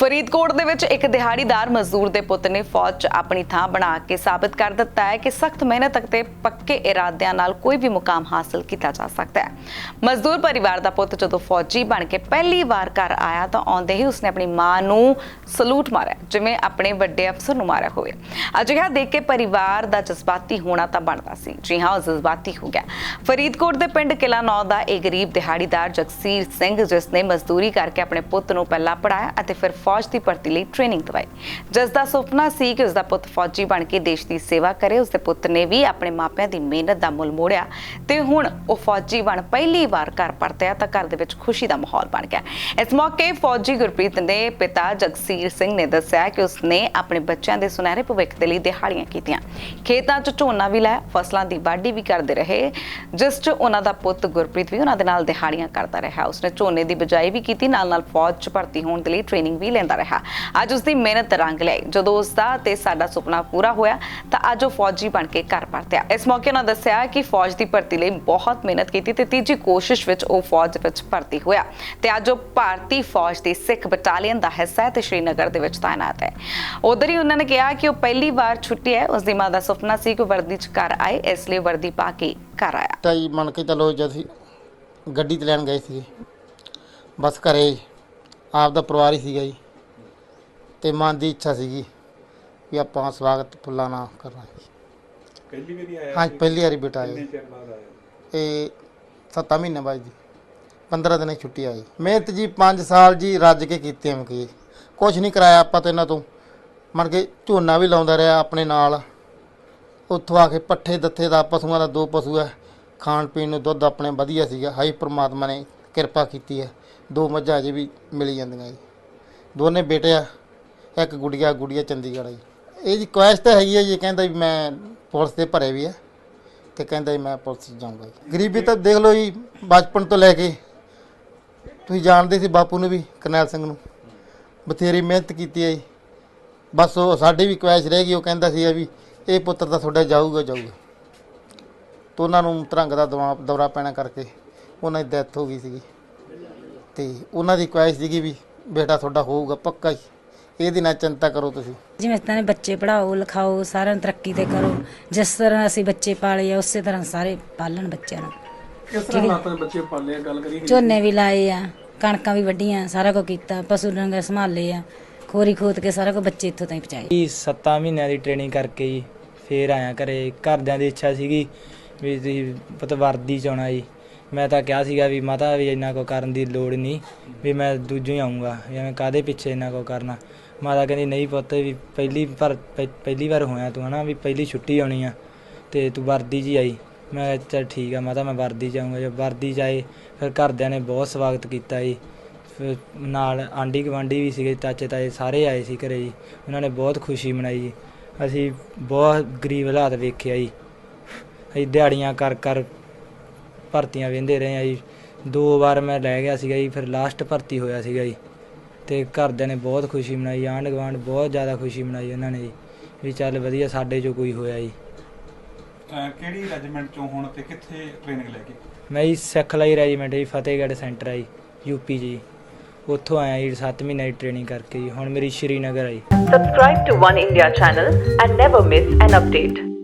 ਫਰੀਦਕੋਟ ਦੇ ਵਿੱਚ ਇੱਕ ਦਿਹਾੜੀਦਾਰ ਮਜ਼ਦੂਰ ਦੇ ਪੁੱਤ ਨੇ ਫੌਜ 'ਚ ਆਪਣੀ ਥਾਂ ਬਣਾ ਕੇ ਸਾਬਤ ਕਰ ਦਿੱਤਾ ਹੈ ਕਿ ਸਖਤ ਮਿਹਨਤ ਅਤੇ ਪੱਕੇ ਇਰਾਦਿਆਂ ਨਾਲ ਕੋਈ ਵੀ ਮੁਕਾਮ ਹਾਸਲ ਕੀਤਾ ਜਾ ਸਕਦਾ ਹੈ। ਮਜ਼ਦੂਰ ਪਰਿਵਾਰ ਦਾ ਪੁੱਤ ਜਦੋਂ ਫੌਜੀ ਬਣ ਕੇ ਪਹਿਲੀ ਵਾਰ ਘਰ ਆਇਆ ਤਾਂ ਆਉਂਦੇ ਹੀ ਉਸਨੇ ਆਪਣੀ ਮਾਂ ਨੂੰ ਸਲੂਟ ਮਾਰਿਆ, ਜਿਵੇਂ ਆਪਣੇ ਵੱਡੇ ਅਫਸਰ ਨੂੰ ਮਾਰਿਆ ਹੋਵੇ। ਅਜਿਹਾ ਦੇਖ ਕੇ ਪਰਿਵਾਰ ਦਾ ਜਜ਼ਬਾਤੀ ਹੋਣਾ ਤਾਂ ਬਣਦਾ ਸੀ। ਜੀ ਹਾਂ, ਉਹ ਜਜ਼ਬਾਤੀ ਹੋ ਗਿਆ। ਫਰੀਦਕੋਟ ਦੇ ਪਿੰਡ ਕਿਲਾ ਨੌ ਦਾ ਇਹ ਗਰੀਬ ਦਿਹਾੜੀਦਾਰ ਜਗਸੀਰ ਸਿੰਘ, ਜਿਸ ਨੇ ਮਜ਼ਦੂਰੀ ਕਰਕੇ ਆਪਣੇ ਪੁੱਤ ਨੂੰ ਪਹਿਲਾਂ ਪੜਾਇਆ ਅਤੇ ਫਿਰ ਫੌਜ ਦੀ ਭਰਤੀ ਲਈ ਟ੍ਰੇਨਿੰਗ ਦਿਵਾਈ। ਜਿਸ ਦਾ ਸੁਪਨਾ ਸੀ ਕਿ ਉਸ ਦਾ ਪੁੱਤ ਫੌਜੀ ਬਣ ਕੇ ਦੇਸ਼ ਦੀ ਸੇਵਾ ਕਰੇ ਉਸ ਦੇ ਪੁੱਤ ਨੇ ਵੀ ਆਪਣੇ ਮਾਪਿਆਂ ਦੀ ਮਿਹਨਤ ਦਾ ਮੁੱਲ ਮੋੜਿਆ ਤੇ ਹੁਣ ਉਹ ਫੌਜੀ ਬਣ ਪਹਿਲੀ ਵਾਰ ਘਰ ਪਰਤਿਆ ਤਾਂ ਘਰ ਦੇ ਵਿੱਚ ਖੁਸ਼ੀ ਦਾ ਮਾਹੌਲ ਬਣ ਗਿਆ। ਇਸ ਮੌਕੇ ਫੌਜੀ ਗੁਰਪ੍ਰੀਤ ਦੇ ਪਿਤਾ ਜਗਸੀਰ ਸਿੰਘ ਨੇ ਦੱਸਿਆ ਕਿ ਉਸਨੇ ਆਪਣੇ ਬੱਚਿਆਂ ਦੇ ਸੁਨਹਿਰੇ ਭਵਿੱਖ ਦੇ ਲਈ ਦਿਹਾੜੀਆਂ ਕੀਤੀਆਂ। ਖੇਤਾਂ 'ਚ ਝੋਨਾ ਵੀ ਲਾਇਆ, ਫਸਲਾਂ ਦੀ ਵਾਢੀ ਵੀ ਕਰਦੇ ਰਹੇ, ਜਿਸ 'ਚ ਉਹਨਾਂ ਦਾ ਪੁੱਤ ਗੁਰਪ੍ਰੀਤ ਵੀ ਉਹਨਾਂ ਦੇ ਨਾਲ ਦਿਹਾੜੀਆਂ ਕਰਦਾ ਰਿਹਾ। ਉਸਨੇ ਝੋਨੇ ਦੀ ਬਿਜਾਈ ਵੀ ਕੀਤੀ ਨਾਲ ਨਾਲ ਫੌਜ 'ਚ ਭਰਤੀ ਹੋਣ ਦੇ ਲਈ ਟ੍ਰੇਨਿੰਗ ਵੀ ਲੈਂਦਾ ਰਿਹਾ। ਅੱਜ ਉਸ ਦੀ ਮਿਹਨਤ ਰੰਗ ਲਿਆਈ। ਜਦੋਂ ਉਸ ਦਾ ਤੇ ਸਾਡਾ ਸੁਪਨਾ ਪੂਰਾ ਹੋਇਆ, ਤਾਂ ਅੱਜ ਉਹ ਫੌਜੀ ਬਣ ਕੇ ਘਰ ਪਰਤਿਆ। ਇਸ ਮੌਕੇ ਉਹਨਾਂ ਦੱਸਿਆ ਕਿ ਫੌਜ ਦੀ ਭਰਤੀ ਲਈ ਬਹੁਤ ਮਿਹਨਤ ਕੀਤੀ ਤੇ ਤੀਜੀ ਕੋਸ਼ਿਸ਼ ਵਿੱਚ ਉਹ ਫੌਜ ਵਿੱਚ ਭਰਤੀ ਹੋਇਆ। ਤੇ ਅੱਜ ਉਹ ਭਾਰਤੀ ਫੌਜ ਦੀ ਸਿੱਖ ਬਟਾਲੀਅਨ ਦਾ ਹਿੱਸਾ ਹੈ ਤੇ ਸ਼੍ਰੀਨਗਰ ਦੇ ਵਿੱਚ ਤਾਇਨਾਤ ਹੈ। ਉਧਰ ਹੀ ਉਹਨਾਂ ਨੇ ਕਿਹਾ ਕਿ ਉਹ ਪਹਿਲੀ ਵਾਰ ਛੁੱਟੀ ਹੈ। ਉਸ ਦੀ ਮਾਂ ਦਾ ਸੁਪਨਾ ਸੀ ਕਿ ਵਰਦੀ 'ਚ ਘਰ ਆਏ, ਇਸ ਲਈ ਵਰਦੀ ਪਾ ਕੇ ਘਰ ਆਇਆ। ਤਾਂ ਮੰਨ ਕੇ ਚੱਲੋ ਜਦ ਅਸੀਂ ਗੱਡੀ ਤੇ ਲੈਣ ਗਏ ਸੀ ਬਸ ਘਰੇ ਆਪ ਦਾ ਪਰਿਵਾਰ ਹੀ ਸੀਗਾ ਜੀ। ਤੇ ਮਨ ਦੀ ਇੱਛਾ ਸੀਗੀ ਵੀ ਆਪਾਂ ਸਵਾਗਤ ਫੁੱਲਾਂ ਨਾਲ ਕਰਨਾ ਜੀ ਪਹਿਲੀ ਵਾਰੀ ਆਇਆ ਹਾਂ ਪਹਿਲੀ ਵਾਰੀ ਬੇਟਾ ਕਿੰਨੇ ਆਇਆ ਚਿਰ ਬਾਅਦ ਆਇਆ? ਇਹ 7 ਮਹੀਨੇ ਬਾਅਦ ਜੀ। 15 ਦਿਨਾਂ ਦੀ ਛੁੱਟੀ ਆਈ। ਮਿਹਨਤ ਜੀ 5 ਸਾਲ ਜੀ ਰੱਜ ਕੇ ਕੀਤੀ ਐਮ ਕੀ ਕੁਝ ਨਹੀਂ ਕਰਾਇਆ ਆਪਾਂ ਤੇ ਇਹਨਾਂ ਤੋਂ। ਮੰਨ ਕੇ ਝੋਨਾ ਵੀ ਲਾਉਂਦਾ ਰਿਹਾ ਆਪਣੇ ਨਾਲ। ਉੱਥੋਂ ਆ ਕੇ ਪੱਠੇ ਦੱਥੇ ਦਾ ਪਸ਼ੂਆਂ ਦਾ ਦੋ ਪਸ਼ੂ ਹੈ ਖਾਣ ਪੀਣ ਨੂੰ ਦੁੱਧ ਆਪਣੇ ਵਧੀਆ ਸੀਗਾ। ਹਾਈ ਪ੍ਰਮਾਤਮਾ ਨੇ ਕਿਰਪਾ ਕੀਤੀ ਹੈ ਦੋ ਮੱਝਾਂ ਅਜੇ ਵੀ ਮਿਲੀ ਜਾਂਦੀਆਂ ਜੀ। ਦੋਨੇ ਬੇਟੇ ਆ। ਇੱਕ ਗੁੜੀਆ ਗੁੜੀਆ ਚੰਡੀਗੜ੍ਹ ਆ ਜੀ ਇਹ ਜੀ ਕੁਐਸਟ ਤਾਂ ਹੈਗੀ ਹੈ ਜੀ ਕਹਿੰਦਾ ਵੀ ਮੈਂ ਪੁਲਿਸ ਦੇ ਭਰੇ ਵੀ ਹੈ ਤੇ ਕਹਿੰਦਾ ਜੀ ਮੈਂ ਪੁਲਿਸ 'ਚ ਜਾਊਂਗਾ ਜੀ। ਗਰੀਬੀ ਤਾਂ ਦੇਖ ਲਓ ਜੀ, ਬਚਪਨ ਤੋਂ ਲੈ ਕੇ ਤੁਸੀਂ ਜਾਣਦੇ ਸੀ ਬਾਪੂ ਨੂੰ ਵੀ, ਕਰਨੈਲ ਸਿੰਘ ਨੂੰ। ਬਥੇਰੀ ਮਿਹਨਤ ਕੀਤੀ ਹੈ ਜੀ। ਬਸ ਉਹ ਸਾਡੀ ਵੀ ਕੁਐਸ਼ ਰਹਿ ਗਈ, ਉਹ ਕਹਿੰਦਾ ਸੀ ਵੀ ਇਹ ਪੁੱਤਰ ਤਾਂ ਤੁਹਾਡਾ ਜਾਊਗਾ ਜਾਊਗਾ। ਤੋਂ ਉਹਨਾਂ ਨੂੰ ਤਰੰਗ ਦਾ ਦਵਾ, ਦੌਰਾ ਪੈਣਾ ਕਰਕੇ ਉਹਨਾਂ ਦੀ ਡੈਥ ਹੋ ਗਈ ਸੀਗੀ। ਤੇ ਉਹਨਾਂ ਦੀ ਕੁਐਸ਼ ਸੀਗੀ ਵੀ ਬੇਟਾ ਤੁਹਾਡਾ ਹੋਊਗਾ ਪੱਕਾ ਹੀ ਇਹਦੀ ਨਾ ਚਿੰਤਾ ਕਰੋ ਤੁਸੀਂ। ਜਿਵੇਂ ਤਰ੍ਹਾਂ ਬੱਚੇ ਪੜਾਓ ਲਿਖਾਓ ਸਾਰਿਆਂ ਨੂੰ ਤਰੱਕੀ ਤੇ ਕਰੋ। ਜਿਸ ਤਰ੍ਹਾਂ ਅਸੀਂ ਬੱਚੇ ਪਾਲੇ ਆ ਉਸੇ ਤਰ੍ਹਾਂ ਸਾਰੇ ਪਾਲਣ ਬੱਚਿਆਂ ਨੂੰ। ਕਿਸ ਤਰ੍ਹਾਂ ਦੇ ਬੱਚੇ ਪਾਲੇ ਆ? ਗੱਲ ਕਰੀਏ। ਝੋਨੇ ਵੀ ਲਾਏ ਆ ਕਣਕਾਂ ਵੀ ਵੱਢੀਆਂ ਸਾਰਾ ਕੁਝ ਕੀਤਾ ਪਸ਼ੂ ਡੰਗਰ ਸੰਭਾਲੇ ਆ ਖੋਰੀ ਖੋਤ ਕੇ ਸਾਰਾ ਕੁਝ ਬੱਚੇ ਇੱਥੋਂ ਤਾਈਂ ਪਹੁੰਚਾਏ। ਜੀ 7 ਮਹੀਨਿਆਂ ਦੀ ਟ੍ਰੇਨਿੰਗ ਕਰਕੇ ਜੀ ਫੇਰ ਆਇਆ ਘਰੇ। ਘਰਦਿਆਂ ਦੀ ਇੱਛਾ ਸੀਗੀ ਵੀ ਤੁਸੀਂ ਪੁੱਤ ਵਰਦੀ ਚ ਆਉਣਾ ਜੀ। ਮੈਂ ਤਾਂ ਕਿਹਾ ਸੀਗਾ ਵੀ ਮਾਤਾ ਵੀ ਇੰਨਾ ਕੋ ਕਰਨ ਦੀ ਲੋੜ ਨਹੀਂ, ਵੀ ਮੈਂ ਦੂਜੋਂ ਹੀ ਆਉਂਗਾ ਐਵੇਂ ਕਾਦੇ ਪਿੱਛੇ ਇੰਨਾ ਕੋ ਕਰਨਾ। ਮਾਤਾ ਕਹਿੰਦੀ, ਨਹੀਂ ਪੁੱਤ, ਵੀ ਪਹਿਲੀ ਪਰ ਪਹਿ- ਪਹਿਲੀ ਵਾਰ ਹੋਇਆ ਤੂੰ ਹਨਾ, ਵੀ ਪਹਿਲੀ ਛੁੱਟੀ ਆਉਣੀ ਆ, ਤੇ ਤੂੰ ਵਰਦੀ ਜੀ ਆਈ। ਮੈਂ ਕਿਹਾ, ਚੱਲ ਠੀਕ ਆ ਮਾਤਾ, ਮੈਂ ਵਰਦੀ 'ਚ ਆਉਂਗਾ ਜੇ ਵਰਦੀ 'ਚ ਆਏ, ਫਿਰ ਘਰਦਿਆਂ ਨੇ ਬਹੁਤ ਸਵਾਗਤ ਕੀਤਾ ਜੀ। ਫਿਰ ਨਾਲ ਆਂਢੀ ਗੁਆਂਢੀ ਵੀ ਸੀਗੇ, ਚਾਚੇ ਤਾਏ ਸਾਰੇ ਆਏ ਸੀ ਘਰੇ ਜੀ। ਉਹਨਾਂ ਨੇ ਬਹੁਤ ਖੁਸ਼ੀ ਮਨਾਈ ਜੀ। ਅਸੀਂ ਬਹੁਤ ਗਰੀਬ ਹਾਲਾਤ ਵੇਖਿਆ ਜੀ। ਅਸੀਂ ਦਿਹਾੜੀਆਂ ਕਰ ਕਰ ਭਰਤੀਆਂ ਵੇਂਦੇ ਰਹੇ ਆ ਜੀ। ਦੋ ਵਾਰ ਮੈਂ ਲੈ ਗਿਆ ਸੀਗਾ ਜੀ ਫਿਰ ਲਾਸਟ ਭਰਤੀ ਹੋਇਆ ਸੀਗਾ ਜੀ। ਤੇ ਘਰਦਿਆਂ ਨੇ ਬਹੁਤ ਖੁਸ਼ੀ ਮਨਾਈ ਆਂਢ ਗੁਆਂਢ ਬਹੁਤ ਜ਼ਿਆਦਾ ਖੁਸ਼ੀ ਮਨਾਈ ਉਹਨਾਂ ਨੇ ਜੀ ਵੀ ਚੱਲ ਵਧੀਆ ਸਾਡੇ ਚੋਂ ਕੋਈ ਹੋਇਆ ਜੀ। ਅਹ ਕਿਹੜੀ ਰੈਜੀਮੈਂਟ ਚੋਂ ਹੁਣ ਤੇ ਕਿੱਥੇ ਟ੍ਰੇਨਿੰਗ ਲੈ ਕੇ? ਮੈਂ ਜੀ ਸਿੱਖਲਾਈ ਰੈਜੀਮੈਂਟ ਜੀ ਫਤਿਹਗੜ੍ਹ ਸੈਂਟਰ ਆ ਜੀ ਯੂਪੀ ਜੀ। ਉੱਥੋਂ ਆਇਆ ਜੀ 7 ਮਹੀਨੇ ਦੀ ਟ੍ਰੇਨਿੰਗ ਕਰਕੇ ਜੀ ਹੁਣ ਮੇਰੀ ਸ਼੍ਰੀਨਗਰ ਆ ਜੀ। Subscribe to One India channel and never miss an update.